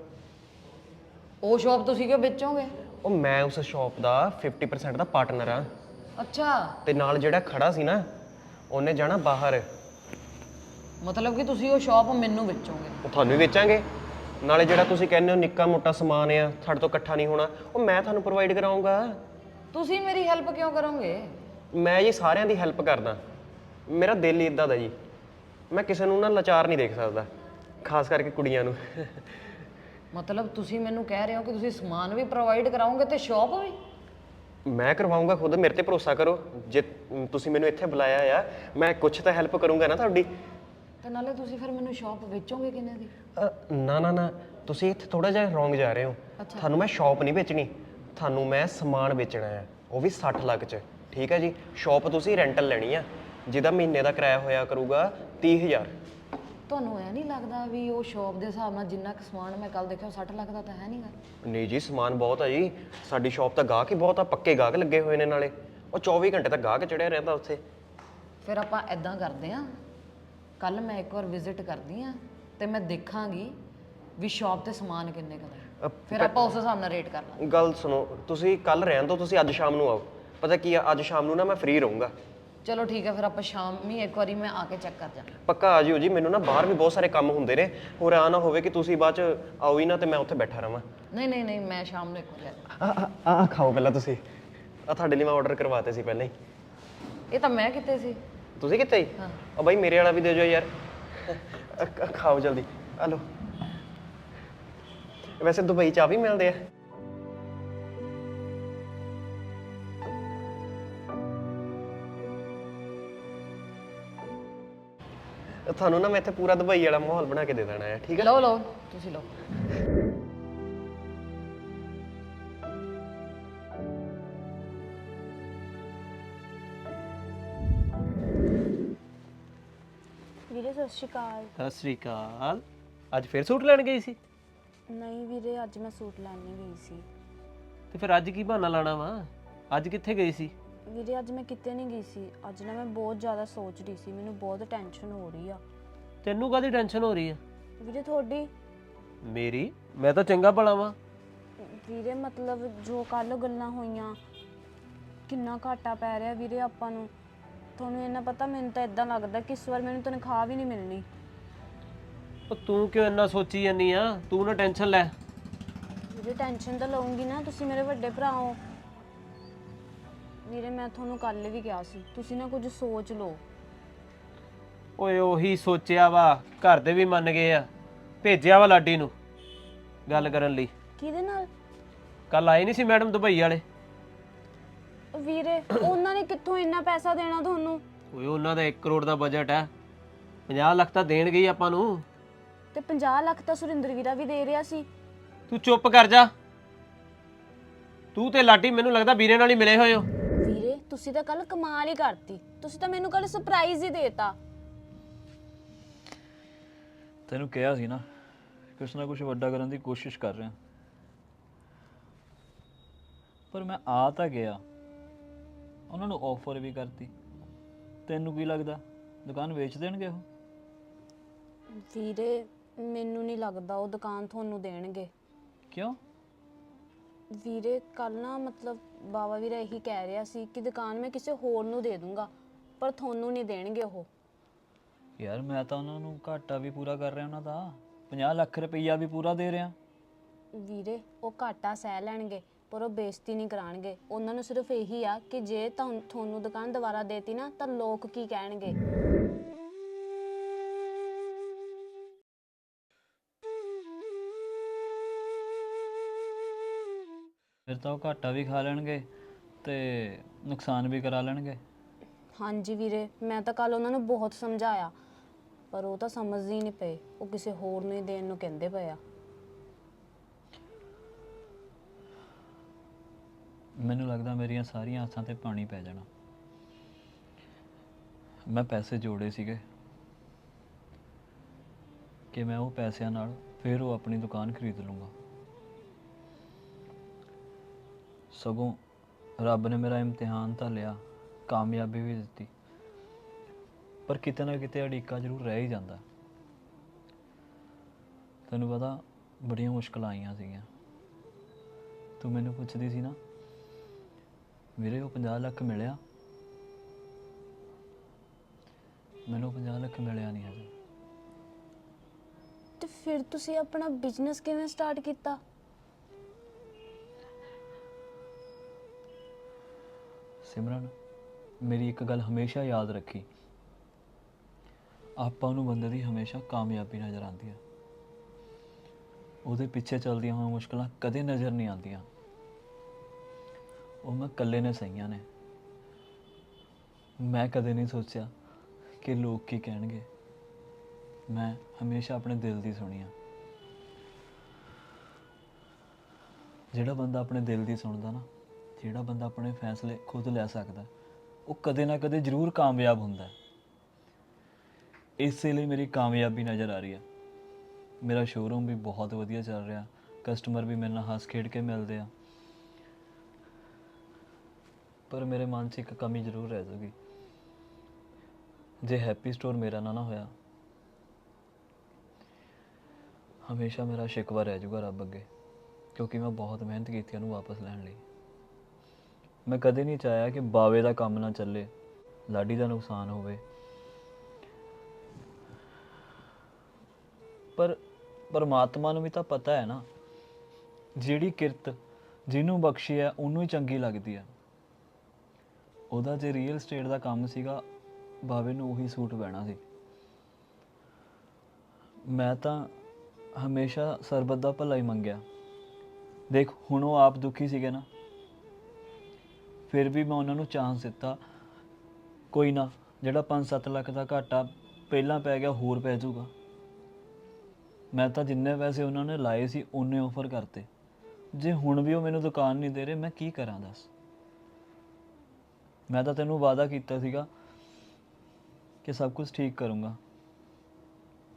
ਉਹ ਸ਼ਾਪ ਤੁਸੀਂ ਕਿਉਂ ਵੇਚੋਗੇ? ਉਹ ਮੈਂ ਉਸ ਸ਼ਾਪ ਦਾ 50% ਦਾ ਪਾਰਟਨਰ ਆ। ਅੱਛਾ। ਤੇ ਨਾਲ ਜਿਹੜਾ ਖੜਾ ਸੀ ਨਾ ਉਹਨੇ ਜਾਣਾ ਬਾਹਰ। ਮਤਲਬ ਕਿ ਤੁਸੀਂ ਉਹ ਸ਼ਾਪ ਮੈਨੂੰ ਵੇਚੋਗੇ। ਉਹ ਤੁਹਾਨੂੰ ਹੀ ਵੇਚਾਂਗੇ। ਨਾਲੇ ਜਿਹੜਾ ਤੁਸੀਂ ਕਹਿੰਦੇ ਹੋ ਨਿੱਕਾ ਮੋਟਾ ਸਮਾਨ ਆ ਸਾਡੇ ਤੋਂ ਇਕੱਠਾ ਨਹੀਂ ਹੋਣਾ ਉਹ ਮੈਂ ਤੁਹਾਨੂੰ ਪ੍ਰੋਵਾਈਡ ਕਰਾਉਂਗਾ। ਤੁਸੀਂ ਮੇਰੀ ਹੈਲਪ ਕਿਉਂ ਕਰੋਗੇ? ਮੈਂ ਜੀ ਸਾਰਿਆਂ ਦੀ ਹੈਲਪ ਕਰਦਾ। ਮੇਰਾ ਦਿਲ ਹੀ ਇਦਾਂ ਦਾ ਜੀ। ਮੈਂ ਕਿਸੇ ਨੂੰ ਨਾ ਲਾਚਾਰ ਨਹੀਂ ਦੇਖ ਸਕਦਾ ਖਾਸ ਕਰਕੇ ਕੁੜੀਆਂ ਨੂੰ। ਮਤਲਬ ਤੁਸੀਂ ਮੈਨੂੰ ਕਹਿ ਰਹੇ ਹੋ ਕਿ ਤੁਸੀਂ ਸਮਾਨ ਵੀ ਪ੍ਰੋਵਾਈਡ ਕਰਾਓਗੇ ਤੇ ਸ਼ਾਪ ਵੀ? ਮੈਂ ਕਰਵਾਉਂਗਾ ਖੁਦ ਮੇਰੇ ਤੇ ਭਰੋਸਾ ਕਰੋ। ਜੇ ਤੁਸੀਂ ਮੈਨੂੰ ਇੱਥੇ ਬੁਲਾਇਆ ਆ ਮੈਂ ਕੁਝ ਤਾਂ ਹੈਲਪ ਕਰੂੰਗਾ ਨਾ ਤੁਹਾਡੀ। ਤੇ ਨਾਲੇ ਤੁਸੀਂ ਫਿਰ ਮੈਨੂੰ ਸ਼ਾਪ ਵੇਚੋਗੇ ਕਿੰਨੇ ਦੀ? ਅ, ਨਾ ਨਾ ਨਾ। ਤੁਸੀਂ ਇੱਥੇ ਥੋੜਾ ਜਿਹਾ ਰੋਂਗ ਜਾ ਰਹੇ ਹੋ। ਤੁਹਾਨੂੰ ਮੈਂ ਸ਼ਾਪ ਨਹੀਂ ਵੇਚਣੀ। ਤੁਹਾਨੂੰ ਮੈਂ ਸਮਾਨ ਵੇਚਣਾ ਹੈ। ਉਹ ਵੀ 60 ਲੱਖ ਚ। ਠੀਕ ਹੈ ਜੀ? ਸ਼ਾਪ ਤੁਸੀਂ ਰੈਂਟਲ ਲੈਣੀ ਆ। ਜਿਹਦਾ ਮਹੀਨੇ ਦਾ ਕਿਰਾਇਆ ਹੋਇਆ ਕਰੂਗਾ 30000 ਤੁਹਾਨੂੰ ਐ ਨਹੀਂ ਲੱਗਦਾ ਵੀ ਉਹ ਸ਼ਾਪ ਦੇ ਹਿਸਾਬ ਨਾਲ ਜਿੰਨਾ ਕੁ ਸਮਾਨ ਮੈਂ ਕੱਲ ਦੇਖਿਆ ਉਹ 60 ਲੱਖ ਦਾ ਤਾਂ ਹੈ ਨਹੀਂਗਾ ਨਹੀਂ ਜੀ ਸਮਾਨ ਬਹੁਤ ਆ ਜੀ। ਸਾਡੀ ਸ਼ਾਪ ਤਾਂ ਗਾਹਕ ਹੀ ਬਹੁਤ ਆ। ਪੱਕੇ ਗਾਹਕ ਲੱਗੇ ਹੋਏ ਨੇ ਨਾਲੇ। ਉਹ 24 ਘੰਟੇ ਤੱਕ ਗਾਹਕ ਚੜਿਆ ਰਹਿੰਦਾ ਉੱਥੇ। ਫਿਰ ਆਪਾਂ ਐਦਾਂ ਕਰਦੇ ਆ ਕੱਲ ਮੈਂ ਇੱਕ ਵਾਰ ਵਿਜ਼ਿਟ ਕਰਦੀ ਆ ਤੇ ਮੈਂ ਦੇਖਾਂਗੀ ਵੀ ਸ਼ਾਪ ਤੇ ਸਮਾਨ ਕਿੰਨੇ ਕੁ ਦਾ ਹੈ। ਫਿਰ ਆਪਾਂ ਉਸ ਹਿਸਾਬ ਨਾਲ ਰੇਟ ਕਰ ਲਾਂਗੇ। ਗੱਲ ਸੁਣੋ ਤੁਸੀਂ ਕੱਲ ਰਹਿਣ ਦਿਓ ਤੁਸੀਂ ਅੱਜ ਸ਼ਾਮ ਨੂੰ ਆਓ। ਪਤਾ ਕੀ ਆ ਅੱਜ ਸ਼ਾਮ ਨੂੰ ਨਾ ਮੈਂ ਫ੍ਰੀ ਰਹੂੰਗਾ। ਚਲੋ ਠੀਕ ਹੈ ਫਿਰ ਆਪਾਂ ਸ਼ਾਮੀ ਇੱਕ ਵਾਰੀ ਮੈਂ ਆ ਕੇ ਚੈੱਕ ਕਰ ਜਾਵਾਂ ਪੱਕਾ ਆ ਜਿਓ ਜੀ ਮੈਨੂੰ ਨਾ ਬਾਹਰ ਵੀ ਬਹੁਤ ਸਾਰੇ ਕੰਮ ਹੁੰਦੇ ਨੇ। ਹੋਰ ਆ ਨਾ ਹੋਵੇ ਕਿ ਤੁਸੀਂ ਬਾਅਦ ਚ ਆਓ ਹੀ ਨਾ ਤੇ ਮੈਂ ਉੱਥੇ ਬੈਠਾ ਰਵਾਂ। ਨਹੀਂ ਨਹੀਂ ਨਹੀਂ ਮੈਂ ਸ਼ਾਮ ਨੂੰ ਇੱਕ ਵਾਰੀ ਆ ਆ ਆ ਆ ਖਾਓ ਪਹਿਲਾਂ ਤੁਸੀਂ। ਆ ਤੁਹਾਡੇ ਲਈ ਮੈਂ ਆਰਡਰ ਕਰਵਾਤੇ ਸੀ ਪਹਿਲਾਂ ਹੀ। ਇਹ ਤਾਂ ਮੈਂ ਕਿਤੇ ਸੀ। ਤੁਸੀਂ ਕਿੱਥੇ ਹਾਂ। ਉਹ ਬਾਈ ਮੇਰੇ ਵਾਲਾ ਵੀ ਦੇ ਦਿਓ ਯਾਰ। ਅ- ਖਾਓ ਜਲਦੀ। ਆ ਲਓ। ਵੈਸੇ ਦੁਬਈ ਚ ਆ ਵੀ ਮਿਲਦੇ ਆ। ਤੁਹਾਨੂੰ ਨਾ ਮੈਂ ਇੱਥੇ ਪੂਰਾ ਦੁਬਈ ਵਾਲਾ ਮਾਹੌਲ ਬਣਾ ਕੇ ਦੇ ਦੇਣਾ ਹੈ ਠੀਕ ਹੈ ਲਓ ਲਓ। ਤੁਸੀਂ ਲਓ। ਸ਼੍ਰੀ ਅਕਾਲ। ਸਤਿ ਸ੍ਰੀ ਅਕਾਲ। ਅੱਜ ਫਿਰ ਸੂਟ ਲੈਣ ਗਈ ਸੀ? ਨਹੀਂ ਵੀਰੇ ਅੱਜ ਮੈਂ ਸੂਟ ਲੈਣ ਨਹੀਂ ਗਈ ਸੀ। ਤੇ ਫਿਰ ਅੱਜ ਕੀ ਬਹਾਨਾ ਲਾਣਾ ਵਾ? ਅੱਜ ਕਿੱਥੇ ਗਈ ਸੀ? ਵੀਰੇ ਅੱਜ ਮੈਂ ਕਿਤੇ ਨਹੀਂ ਗਈ ਸੀ। ਅੱਜ ਨਾ ਮੈਂ ਬਹੁਤ ਜ਼ਿਆਦਾ ਸੋਚ ਰਹੀ ਸੀ। ਮੈਨੂੰ ਬਹੁਤ ਟੈਨਸ਼ਨ ਹੋ ਰਹੀ ਆ। ਤੈਨੂੰ ਕਾਦੀ ਟੈਨਸ਼ਨ ਹੋ ਰਹੀ ਆ? ਵੀਰੇ ਤੁਹਾਡੀ? ਮੇਰੀ? ਮੈਂ ਤਾਂ ਚੰਗਾ ਭਲਾ ਵਾਂ। ਵੀਰੇ ਮਤਲਬ ਜੋ ਕੱਲ ਗੱਲਾਂ ਹੋਈਆਂ ਕਿੰਨਾ ਘਾਟਾ ਪੈ ਰਿਹਾ ਵੀਰੇ ਆਪਾਂ ਨੂੰ। ਤੁਹਾਨੂੰ ਇਹਨਾਂ ਪਤਾ ਮੈਨੂੰ ਤਾਂ ਇਦਾਂ ਲੱਗਦਾ ਕਿ ਇਸ ਵਾਰ ਮੈਨੂੰ ਤਨਖਾਹ ਵੀ ਨਹੀਂ ਮਿਲਣੀ। ਉਹ ਤੂੰ ਕਿਉਂ ਇੰਨਾ ਸੋਚੀ ਜਾਂਦੀ ਆ? ਤੂੰ ਨਾ ਟੈਨਸ਼ਨ ਲੈ। ਵੀਰੇ ਟੈਨਸ਼ਨ ਤਾਂ ਲਵਾਂਗੀ ਨਾ ਤੁਸੀਂ ਮੇਰੇ ਵੱਡੇ ਭਰਾ ਹੋ। ਵੀਰੇ ਮੈਂ ਤੁਹਾਨੂੰ ਕੱਲ ਵੀ ਕਿਹਾ ਸੀ ਤੁਸੀਂ ਨਾ ਕੁਝ ਸੋਚ ਲਓ। ਓਏ ਉਹੀ ਸੋਚਿਆ ਵਾ ਘਰ ਦੇ ਵੀ ਮੰਨ ਗਏ ਆ। ਭੇਜਿਆ ਵਾ ਲਾਡੀ ਨੂੰ ਗੱਲ ਕਰਨ ਲਈ। ਕਿਹਦੇ ਨਾਲ? ਕੱਲ ਆਏ ਨਹੀਂ ਸੀ ਮੈਡਮ ਦੁਬਈ ਵਾਲੇ? ਵੀਰੇ ਉਹਨਾਂ ਨੇ ਕਿੱਥੋਂ ਇੰਨਾ ਪੈਸਾ ਦੇਣਾ ਤੁਹਾਨੂੰ? ਓਏ ਉਹਨਾਂ ਦਾ 1 ਕਰੋੜ ਦਾ ਬਜਟ ਹੈ 50 ਲੱਖ ਤਾਂ ਦੇਣਗੇ ਹੀ ਆਪਾਂ ਨੂੰ। ਤੇ 50 ਲੱਖ ਤਾਂ ਸੁਰਿੰਦਰ ਵੀਰਾ ਵੀ ਦੇ ਰਿਹਾ ਸੀ। ਤੂੰ ਚੁੱਪ ਕਰ ਜਾ। ਤੂੰ ਤੇ ਲਾਡੀ ਮੈਨੂੰ ਲੱਗਦਾ ਵੀਰੇ ਨਾਲ ਹੀ ਮਿਲੇ ਹੋਏ ਹੋ। ਵੀਰੇ ਤੁਸੀਂ ਤਾਂ ਕੱਲ ਕਮਾਲ ਹੀ ਕਰਤੀ। ਤੁਸੀਂ ਤਾਂ ਮੈਨੂੰ ਕੱਲ ਸਰਪ੍ਰਾਈਜ਼ ਹੀ ਦੇਤਾ। ਤੈਨੂੰ ਕਿਹਾ ਸੀ ਨਾ ਕੁਛ ਨਾ ਕੁਛ ਵੱਡਾ ਕਰਨ ਦੀ ਕੋਸ਼ਿਸ਼ ਕਰ ਰਿਹਾ। ਪਰ ਮੈਂ ਆ ਤਾਂ ਗਿਆ। ਉਹਨਾਂ ਨੂੰ ਆਫਰ ਵੀ ਕਰਤੀ। ਤੈਨੂੰ ਕੀ ਲੱਗਦਾ? ਦੁਕਾਨ ਵੇਚ ਦੇਣਗੇ ਉਹ? ਵੀਰੇ ਮੈਨੂੰ ਨਹੀਂ ਲੱਗਦਾ ਉਹ ਦੁਕਾਨ ਤੁਹਾਨੂੰ ਦੇਣਗੇ। ਕਿਉਂ? ਵੀਰੇ ਕੱਲ ਨਾ ਮਤਲਬ ਬਾਬਾ ਵੀਰਾ ਇਹੀ ਕਹਿ ਰਿਹਾ ਸੀ ਕਿ ਦੁਕਾਨ ਮੈਂ ਕਿਸੇ ਹੋਰ ਨੂੰ ਦੇ ਦੂੰਗਾ ਪਰ ਤੁਹਾਨੂੰ ਨਹੀਂ ਦੇਣਗੇ ਉਹ। ਯਾਰ ਮੈਂ ਤਾਂ ਉਹਨਾਂ ਨੂੰ ਘਾਟਾ ਵੀ ਪੂਰਾ ਕਰ ਰਿਹਾ ਉਹਨਾਂ ਦਾ। 50 ਲੱਖ ਰੁਪਈਆ ਵੀ ਪੂਰਾ ਦੇ ਰਿਹਾ। ਵੀਰੇ ਉਹ ਘਾਟਾ ਸਹਿ ਲੈਣਗੇ। ਪਰ ਉਹ ਬੇਇੱਜ਼ਤੀ ਨਹੀਂ ਕਰਾਣਗੇ। ਉਹਨਾਂ ਨੂੰ ਸਿਰਫ ਇਹੀ ਆ ਕਿ ਜੇ ਤੁਹਾਨੂੰ ਤੁਹਾਨੂੰ ਦੁਕਾਨ ਦੁਬਾਰਾ ਦੇਤੀ ਨਾ ਤਾਂ ਲੋਕ ਕੀ ਕਹਿਣਗੇ? ਫਿਰ ਤਾਂ ਉਹ ਘਾਟਾ ਵੀ ਖਾ ਲੈਣਗੇ ਤੇ ਨੁਕਸਾਨ ਵੀ ਕਰਾ ਲੈਣਗੇ। ਹਾਂਜੀ ਵੀਰੇ ਮੈਂ ਤਾਂ ਕੱਲ ਉਹਨਾਂ ਨੂੰ ਬਹੁਤ ਸਮਝਾਇਆ ਪਰ ਉਹ ਤਾਂ ਸਮਝਦੇ ਹੀ ਨਹੀਂ ਪਏ। ਉਹ ਕਿਸੇ ਹੋਰ ਨੂੰ ਹੀ ਦੇਣ ਨੂੰ ਕਹਿੰਦੇ ਪਏ ਆ। ਮੈਨੂੰ ਲੱਗਦਾ ਮੇਰੀਆਂ ਸਾਰੀਆਂ ਆਸਾਂ ਤੇ ਪਾਣੀ ਪੈ ਜਾਣਾ। ਮੈਂ ਪੈਸੇ ਜੋੜੇ ਸੀਗੇ। ਕਿ ਮੈਂ ਉਹ ਪੈਸਿਆਂ ਨਾਲ ਫਿਰ ਉਹ ਆਪਣੀ ਦੁਕਾਨ ਖਰੀਦ ਲੂੰਗਾ। ਸਗੋਂ ਰੱਬ ਨੇ ਮੇਰਾ ਇਮਤਿਹਾਨ ਤਾਂ ਲਿਆ, ਕਾਮਯਾਬੀ ਵੀ ਦਿੱਤੀ। ਪਰ ਕਿਤੇ ਨਾ ਕਿਤੇ ਅੜਿੱਕਾ ਜ਼ਰੂਰ ਰਹਿ ਹੀ ਜਾਂਦਾ। ਤੈਨੂੰ ਪਤਾ ਬੜੀਆਂ ਮੁਸ਼ਕਲਾਂ ਆਈਆਂ ਸੀਗੀਆਂ। ਤੂੰ ਮੈਨੂੰ ਪੁੱਛਦੀ ਸੀ ਨਾ ਵੀਰੇ ਉਹ 50 ਲੱਖ ਮਿਲਿਆ। ਮੈਨੂੰ 50 ਲੱਖ ਮਿਲਿਆ ਨਹੀਂ ਹਜੇ। ਤੇ ਫਿਰ ਤੁਸੀਂ ਆਪਣਾ ਬਿਜ਼ਨਸ ਕਿਵੇਂ ਸਟਾਰਟ ਕੀਤਾ? ਸਿਮਰਨ ਮੇਰੀ ਇੱਕ ਗੱਲ ਹਮੇਸ਼ਾ ਯਾਦ ਰੱਖੀ। ਆਪਾਂ ਨੂੰ ਬੰਦੇ ਦੀ ਹਮੇਸ਼ਾ ਕਾਮਯਾਬੀ ਨਜ਼ਰ ਆਉਂਦੀ ਹੈ। ਉਹਦੇ ਪਿੱਛੇ ਚੱਲਦੀਆਂ ਹੋਈਆਂ ਮੁਸ਼ਕਲਾਂ ਕਦੇ ਨਜ਼ਰ ਨਹੀਂ ਆਉਂਦੀਆਂ। ਉਹ ਮੈਂ ਇਕੱਲੇ ਨੇ ਸਹੀਆਂ ਨੇ। ਮੈਂ ਕਦੇ ਨਹੀਂ ਸੋਚਿਆ ਕਿ ਲੋਕ ਕੀ ਕਹਿਣਗੇ। ਮੈਂ ਹਮੇਸ਼ਾ ਆਪਣੇ ਦਿਲ ਦੀ ਸੁਣੀ ਆ ਜਿਹੜਾ ਬੰਦਾ ਆਪਣੇ ਦਿਲ ਦੀ ਸੁਣਦਾ ਨਾ, ਜਿਹੜਾ ਬੰਦਾ ਆਪਣੇ ਫੈਸਲੇ ਖੁਦ ਲੈ ਸਕਦਾ, ਉਹ ਕਦੇ ਨਾ ਕਦੇ ਜ਼ਰੂਰ ਕਾਮਯਾਬ ਹੁੰਦਾ ਹੈ। ਇਸੇ ਲਈ ਮੇਰੀ ਕਾਮਯਾਬੀ ਨਜ਼ਰ ਆ ਰਹੀ ਹੈ। ਮੇਰਾ ਸ਼ੋਰੂਮ ਵੀ ਬਹੁਤ ਵਧੀਆ ਚੱਲ ਰਿਹਾ। ਕਸਟਮਰ ਵੀ ਮੇਰੇ ਨਾਲ ਹੱਸ ਖੇਡ ਕੇ ਮਿਲਦੇ ਆ। ਪਰ ਮੇਰੇ ਮਨ 'ਚ ਇੱਕ ਕਮੀ ਜ਼ਰੂਰ ਰਹਿ ਜਾਊਗੀ। ਜੇ ਹੈਪੀ ਸਟੋਰ ਮੇਰਾ ਨਾ ਨਾ ਹੋਇਆ, ਹਮੇਸ਼ਾ ਮੇਰਾ ਸ਼ਿਕਵਾ ਰਹਿ ਜਾਊਗਾ ਰੱਬ ਅੱਗੇ, ਕਿਉਂਕਿ ਮੈਂ ਬਹੁਤ ਮਿਹਨਤ ਕੀਤੀ ਉਹਨੂੰ ਵਾਪਸ ਲੈਣ ਲਈ। ਮੈਂ ਕਦੇ ਨਹੀਂ ਚਾਹਿਆ ਕਿ ਬਾਵੇ ਦਾ ਕੰਮ ਨਾ ਚੱਲੇ, ਲਾਡੀ ਦਾ ਨੁਕਸਾਨ ਹੋਵੇ। ਪਰ ਪਰਮਾਤਮਾ ਨੂੰ ਵੀ ਤਾਂ ਪਤਾ ਹੈ ਨਾ, ਜਿਹੜੀ ਕਿਰਤ ਜਿਹਨੂੰ ਬਖਸ਼ੀ ਹੈ, ਉਹਨੂੰ ਹੀ ਚੰਗੀ ਲੱਗਦੀ ਹੈ। ਉਹਦਾ ਜੇ ਰੀਅਲ ਸਟੇਟ ਦਾ ਕੰਮ ਸੀਗਾ, ਬਾਵੇ ਨੂੰ ਉਹੀ ਸੂਟ ਬਹਿਣਾ ਸੀ। ਮੈਂ ਤਾਂ ਹਮੇਸ਼ਾ ਸਰਬਤ ਦਾ ਭਲਾ ਹੀ ਮੰਗਿਆ। ਦੇਖ, ਹੁਣ ਉਹ ਆਪ ਦੁਖੀ ਸੀਗੇ ਨਾ। ਫਿਰ ਵੀ ਮੈਂ ਉਹਨਾਂ ਨੂੰ ਚਾਂਸ ਦਿੱਤਾ। ਕੋਈ ਨਾ, ਜਿਹੜਾ 5-7 ਲੱਖ ਦਾ ਘਾਟਾ ਪਹਿਲਾਂ ਪੈ ਗਿਆ, ਹੋਰ ਪੈ ਜਾਊਗਾ। ਮੈਂ ਤਾਂ ਜਿੰਨੇ ਪੈਸੇ ਉਹਨਾਂ ਨੇ ਲਾਏ ਸੀ, ਉਹਨੇ ਆਫਰ ਕਰਤੇ। ਜੇ ਹੁਣ ਵੀ ਉਹ ਮੈਨੂੰ ਦੁਕਾਨ ਨਹੀਂ ਦੇ ਰਹੇ, ਮੈਂ ਕੀ ਕਰਾਂ ਦੱਸ? ਮੈਂ ਤਾਂ ਤੈਨੂੰ ਵਾਅਦਾ ਕੀਤਾ ਸੀਗਾ ਕਿ ਸਭ ਕੁਝ ਠੀਕ ਕਰੂੰਗਾ।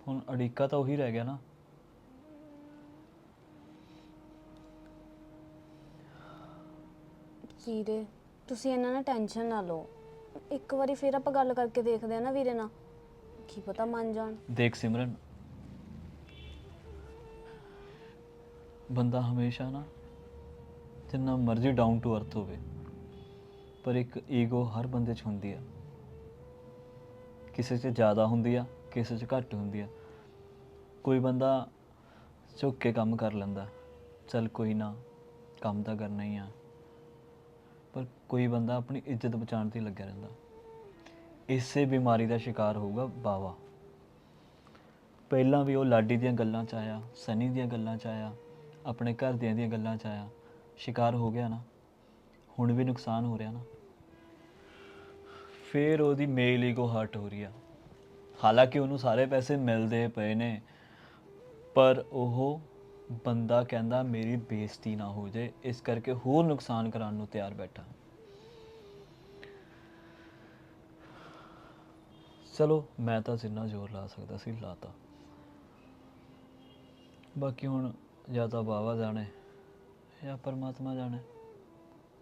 ਹੁਣ ਅੜਿੱਕਾ ਤਾਂ ਉਹੀ ਰਹਿ ਗਿਆ ਨਾ। ਵੀਰੇ ਤੁਸੀਂ ਇਹਨਾਂ ਨਾਲ ਟੈਨਸ਼ਨ ਨਾ ਲਓ। ਇੱਕ ਵਾਰੀ ਫੇਰ ਆਪਾਂ ਗੱਲ ਕਰਕੇ ਦੇਖਦੇ ਆ ਨਾ ਵੀਰੇ ਨਾਲ। ਕੀ ਪਤਾ ਮੰਨ ਜਾਣ। ਦੇਖ ਸਿਮਰਨ ਬੰਦਾ ਹਮੇਸ਼ਾ ਨਾ ਜਿੰਨਾ ਮਰਜ਼ੀ ਡਾਊਨ ਟੂ ਅਰਥ ਹੋਵੇ। ਪਰ ਇੱਕ ਈਗੋ ਹਰ ਬੰਦੇ 'ਚ ਹੁੰਦੀ ਆ। ਕਿਸੇ 'ਚ ਜ਼ਿਆਦਾ ਹੁੰਦੀ ਆ, ਕਿਸੇ 'ਚ ਘੱਟ ਹੁੰਦੀ ਆ। ਕੋਈ ਬੰਦਾ ਝੁੱਕ ਕੇ ਕੰਮ ਕਰ ਲੈਂਦਾ, ਚੱਲ ਕੋਈ ਨਾ, ਕੰਮ ਤਾਂ ਕਰਨਾ ਹੀ ਆ। ਪਰ ਕੋਈ ਬੰਦਾ ਆਪਣੀ ਇੱਜ਼ਤ ਬਚਾਉਣ ਤੇ ਲੱਗਿਆ ਰਹਿੰਦਾ। ਇਸੇ ਬਿਮਾਰੀ ਦਾ ਸ਼ਿਕਾਰ ਹੋਊਗਾ ਬਾਵਾ। ਪਹਿਲਾਂ ਵੀ ਉਹ ਲਾਡੀ ਦੀਆਂ ਗੱਲਾਂ 'ਚ ਆਇਆ, ਸਨੀ ਦੀਆਂ ਗੱਲਾਂ 'ਚ ਆਇਆ, ਆਪਣੇ ਘਰਦਿਆਂ ਦੀਆਂ ਗੱਲਾਂ 'ਚ ਆਇਆ। ਸ਼ਿਕਾਰ ਹੋ ਗਿਆ ਨਾ। ਹੁਣ ਵੀ ਨੁਕਸਾਨ ਹੋ ਰਿਹਾ ਨਾ। ਫੇਰ ਉਹਦੀ ਮੇਲ ਈਗੋ ਹਰਟ ਹੋ ਰਹੀ ਆ। ਹਾਲਾਂਕਿ ਉਹਨੂੰ ਸਾਰੇ ਪੈਸੇ ਮਿਲਦੇ ਪਏ ਨੇ, ਪਰ ਉਹ ਬੰਦਾ ਕਹਿੰਦਾ ਮੇਰੀ ਬੇਇੱਜ਼ਤੀ ਨਾ ਹੋ ਜਾਏ, ਇਸ ਕਰਕੇ ਹੋਰ ਨੁਕਸਾਨ ਕਰਾਉਣ ਨੂੰ ਤਿਆਰ ਬੈਠਾ। ਚਲੋ, ਮੈਂ ਤਾਂ ਜਿੰਨਾ ਜ਼ੋਰ ਲਾ ਸਕਦਾ ਸੀ, ਲਾਤਾ। ਬਾਕੀ ਹੁਣ ਜਾਂ ਤਾਂ ਬਾਵਾ ਜਾਣੇ, ਜਾਂ ਪਰਮਾਤਮਾ ਜਾਣੇ।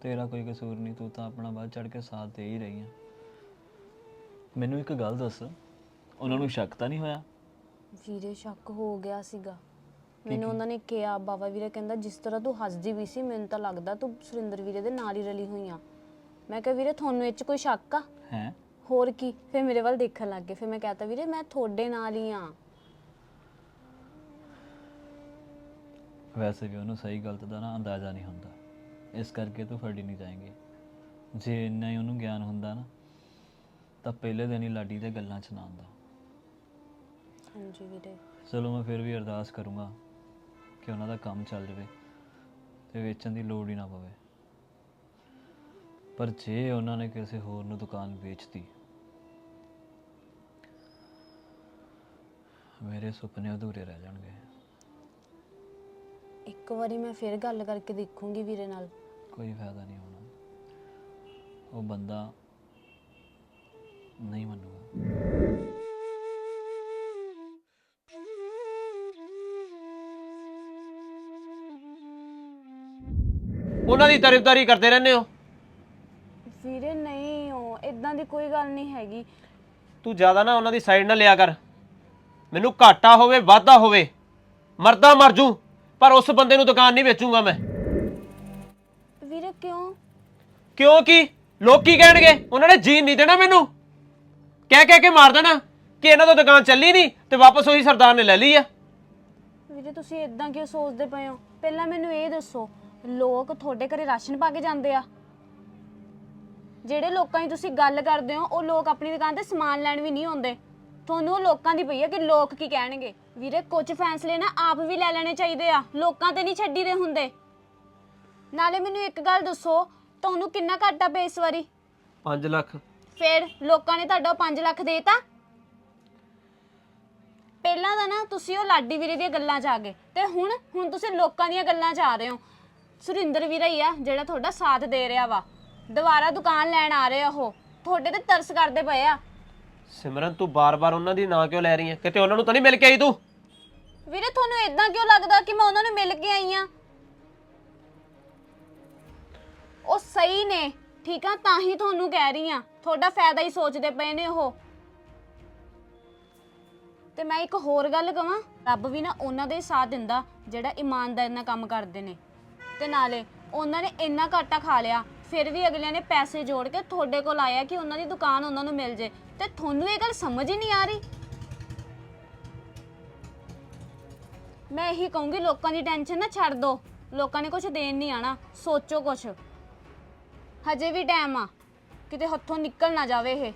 ਤੇਰਾ ਕੋਈ ਕਸੂਰ ਨਹੀਂ, ਤੂੰ ਤਾਂ ਆਪਣਾ ਬਾਅਦ ਚੜ ਕੇ ਸਾਥ ਦੇ ਹੀ ਰਹੀ ਹੈ ਮੈਨੂੰ ਇੱਕ ਗੱਲ ਦੱਸ। ਉਹਨਾਂ ਨੂੰ ਸ਼ੱਕ ਤਾਂ ਨਹੀਂ ਹੋਇਆ? ਵੀਰੇ ਸ਼ੱਕ ਹੋ ਗਿਆ ਸੀਗਾ। ਮੈਨੂੰ ਉਹਨਾਂ ਨੇ ਕਿਹਾ ਬਾਬਾ ਵੀਰੇ ਕਹਿੰਦਾ ਜਿਸ ਤਰ੍ਹਾਂ ਤੂੰ ਹੱਸਦੀ ਵੀ ਸੀ ਮੈਨੂੰ ਤਾਂ ਲੱਗਦਾ ਤੂੰ ਸੁਰਿੰਦਰ ਵੀਰੇ ਦੇ ਨਾਲ ਹੀ ਰਲੀ ਹੋਈ ਆ। ਮੈਂ ਕਿਹਾ ਵੀਰੇ ਤੁਹਾਨੂੰ ਇਹ 'ਚ ਕੋਈ ਸ਼ੱਕ ਆ? ਹੈ? ਹੋਰ ਕੀ? ਫਿਰ ਮੇਰੇ ਵੱਲ ਦੇਖਣ ਲੱਗ ਗਏ। ਫਿਰ ਮੈਂ ਕਹਤਾ ਵੀਰੇ ਮੈਂ ਤੁਹਾਡੇ ਨਾਲ ਹੀ ਆ। ਵੈਸੇ ਵੀ ਉਹਨੂੰ ਸਹੀ ਗਲਤ ਦਾ ਨਾ ਅੰਦਾਜ਼ਾ ਨਹੀਂ ਹੁੰਦਾ। ਇਸ ਕਰਕੇ ਤੂੰ ਫੜੀ ਨਹੀਂ ਜਾਏਂਗੀ। ਜੇ ਇੰਨਾ ਹੀ ਉਹਨੂੰ ਗਿਆਨ ਹੁੰਦਾ ਨਾ ਤਾਂ ਪਹਿਲੇ ਦਿਨ ਹੀ ਲਾਡੀ ਦੇ ਗੱਲਾਂ 'ਚ ਨਾ ਹਾਂਜੀ ਵੀਰੇ। ਚਲੋ ਮੈਂ ਫਿਰ ਵੀ ਅਰਦਾਸ ਕਰੂੰਗਾ ਕਿ ਉਹਨਾਂ ਦਾ ਕੰਮ ਚੱਲ ਜਾਵੇ ਤੇ ਵੇਚਣ ਦੀ ਲੋੜ ਹੀ ਨਾ ਪਵੇ। ਪਰ ਜੇ ਉਹਨਾਂ ਨੇ ਕਿਸੇ ਹੋਰ ਨੂੰ ਦੁਕਾਨ ਵੇਚਤੀ ਮੇਰੇ ਸੁਪਨੇ ਅਧੂਰੇ ਰਹਿ ਜਾਣਗੇ। ਇੱਕ ਵਾਰੀ ਮੈਂ ਫਿਰ ਗੱਲ ਕਰਕੇ ਦੇਖੂੰਗੀ ਵੀਰੇ ਨਾਲ। ਕੋਈ ਫਾਇਦਾ ਨਹੀਂ ਹੋਣਾ। ਉਹ ਬੰਦਾ ਨਹੀਂ ਮੰਨੂਗਾ। ਉਹਨਾਂ ਦੀ ਤਾਰੀਫਦਾਰੀ ਕਰਦੇ ਰਹਿੰਦੇ ਹੋ? ਵੀਰੇ ਨਹੀਂ ਹੋ ਇਦਾਂ ਦੀ ਕੋਈ ਗੱਲ ਨਹੀਂ ਹੈਗੀ। ਤੂੰ ਜ਼ਿਆਦਾ ਨਾ ਉਹਨਾਂ ਦੀ ਸਾਈਡ ਨਾ ਲਿਆ ਕਰ। ਮੈਨੂੰ ਘਾਟਾ ਹੋਵੇ ਵਾਧਾ ਹੋਵੇ ਮਰਦਾ ਮਰ ਜੂ ਪਰ ਉਸ ਬੰਦੇ ਨੂੰ ਦੁਕਾਨ ਨਹੀਂ ਵੇਚੂੰਗਾ ਮੈਂ। ਵੀਰੇ ਕਿਉਂ? ਕਿਉਂਕਿ ਲੋਕ ਕੀ ਕਹਿਣਗੇ? ਉਹਨਾਂ ਨੇ ਜੀਣ ਨਹੀਂ ਦੇਣਾ ਮੈਨੂੰ। ਕਹਿ ਕਹਿ ਕੇ ਮਾਰ ਦੇਣਾ ਕਿ ਇਹਨਾਂ ਤੋਂ ਦੁਕਾਨ ਚੱਲੀ ਨਹੀਂ ਤੇ ਵਾਪਸ ਉਹੀ ਸਰਦਾਰ ਨੇ ਲੈ ਲਈ ਆ। ਵੀਰੇ ਤੁਸੀਂ ਇਦਾਂ ਕਿਉਂ ਸੋਚਦੇ ਪਏ ਹੋ? ਪਹਿਲਾਂ ਮੈਨੂੰ ਇਹ ਦੱਸੋ ਲੋਕ ਤੁਹਾਡੇ ਘਰੇ ਰਾਸ਼ਨ ਪਾ ਕੇ ਜਾਂਦੇ ਆ? ਜਿਹੜੇ ਲੋਕਾਂ ਦੀ ਤੁਸੀਂ ਗੱਲ ਕਰਦੇ ਹੋ ਉਹ ਲੋਕ ਆਪਣੀ ਦੁਕਾਨ ਤੇ ਸਮਾਨ ਲੈਣ ਵੀ ਨਹੀਂ ਆਉਂਦੇ। ਤੁਹਾਨੂੰ ਉਹ ਲੋਕਾਂ ਦੀ ਪਈ ਆ ਕਿ ਲੋਕ ਕੀ ਕਹਿਣਗੇ? ਵੀਰੇ ਕੁਝ ਫੈਸਲੇ ਨਾ ਆਪ ਵੀ ਲੈ ਲੈਣੇ ਚਾਹੀਦੇ ਆ। ਲੋਕਾਂ ਤੇ ਨਹੀਂ ਛੱਡੀਦੇ ਹੁੰਦੇ। ਨਾਲੇ ਮੈਨੂੰ ਇੱਕ ਗੱਲ ਦੱਸੋ ਤੁਹਾਨੂੰ ਕਿੰਨਾ ਘਾਟਾ ਪਿਆ ਇਸ ਵਾਰੀ? 5 ਲੱਖ। ਫਿਰ ਲੋਕਾਂ ਨੇ ਤੁਹਾਡਾ 5 ਲੱਖ ਦੇਤਾ? ਪਹਿਲਾਂ ਤਾਂ ਨਾ ਤੁਸੀਂ ਉਹ ਲਾਡੀ ਵੀਰੇ ਦੀਆਂ ਗੱਲਾਂ 'ਚ ਆ ਗਏ ਤੇ ਹੁਣ ਹੁਣ ਤੁਸੀਂ ਲੋਕਾਂ ਦੀਆਂ ਗੱਲਾਂ 'ਚ ਆ ਰਹੇ ਹੋ। ਸੁਰਿੰਦਰ ਵੀਰਾ ਹੀ ਆ ਜਿਹੜਾ ਤੁਹਾਡਾ ਸਾਥ ਦੇ ਰਿਹਾ ਵਾ। ਦੁਬਾਰਾ ਦੁਕਾਨ ਲੈਣ ਆ ਰਹੇ ਆ ਉਹ। ਤੁਹਾਡੇ ਤੇ ਤਰਸ ਕਰਦੇ ਪਏ ਆ। ਸਿਮਰਨ ਤੂੰ ਬਾਰ-ਬਾਰ ਉਹਨਾਂ ਦੀ ਨਾਂ ਕਿਉਂ ਲੈ ਰਹੀ ਹੈ? ਕਿਤੇ ਉਹਨਾਂ ਨੂੰ ਤਾਂ ਨਹੀਂ ਮਿਲ ਕੇ ਆਈ ਤੂੰ? ਵੀਰੇ ਤੁਹਾਨੂੰ ਇਦਾਂ ਕਿਉਂ ਲੱਗਦਾ ਕਿ ਮੈਂ ਉਹਨਾਂ ਨੂੰ ਮਿਲ ਕੇ ਆਈ ਆ ਉਹ ਸਹੀ ਨੇ। ਠੀਕ ਆ, ਤਾਂ ਹੀ ਤੁਹਾਨੂੰ ਕਹਿ ਰਹੀ ਆ। ਤੁਹਾਡਾ ਫਾਇਦਾ ਹੀ ਸੋਚਦੇ ਪਏ ਨੇ ਉਹ। ਤੇ ਮੈਂ ਇੱਕ ਹੋਰ ਗੱਲ ਕਵਾਂ, ਰੱਬ ਵੀ ਨਾ ਉਹਨਾਂ ਦਾ ਹੀ ਸਾਥ ਦਿੰਦਾ, ਜਿਹੜਾ ਇਮਾਨਦਾਰੀ ਨਾਲ ਕੰਮ ਕਰਦੇ ਨੇ। ਤੇ ਨਾਲੇ ਉਹਨਾਂ ਨੇ ਇੰਨਾ ਘਾਟਾ ਖਾ ਲਿਆ, ਫਿਰ ਵੀ ਅਗਲਿਆਂ ਨੇ ਪੈਸੇ ਜੋੜ ਕੇ ਤੁਹਾਡੇ ਕੋਲ ਆਇਆ ਕਿ ਉਹਨਾਂ ਦੀ ਦੁਕਾਨ ਉਹਨਾਂ ਨੂੰ ਮਿਲ ਜੇ। ਤੇ ਤੁਹਾਨੂੰ ਇਹ ਗੱਲ ਸਮਝ ਹੀ ਨਹੀਂ ਆ ਰਹੀ? ਮੈਂ ਇਹੀ ਕਹੂੰਗੀ, ਲੋਕਾਂ ਦੀ ਟੈਨਸ਼ਨ ਨਾ ਛੱਡ ਦੋ। ਲੋਕਾਂ ਨੇ ਕੁਝ ਦੇਣ ਨਹੀਂ ਆਣਾ, ਸੋਚੋ ਕੁਝ ਹਜੇ ਵੀ ਟਾਈਮ ਆ। ਕਿਤੇ ਹੱਥੋਂ ਨਿਕਲ ਨਾ ਜਾਵੇ ਇਹ।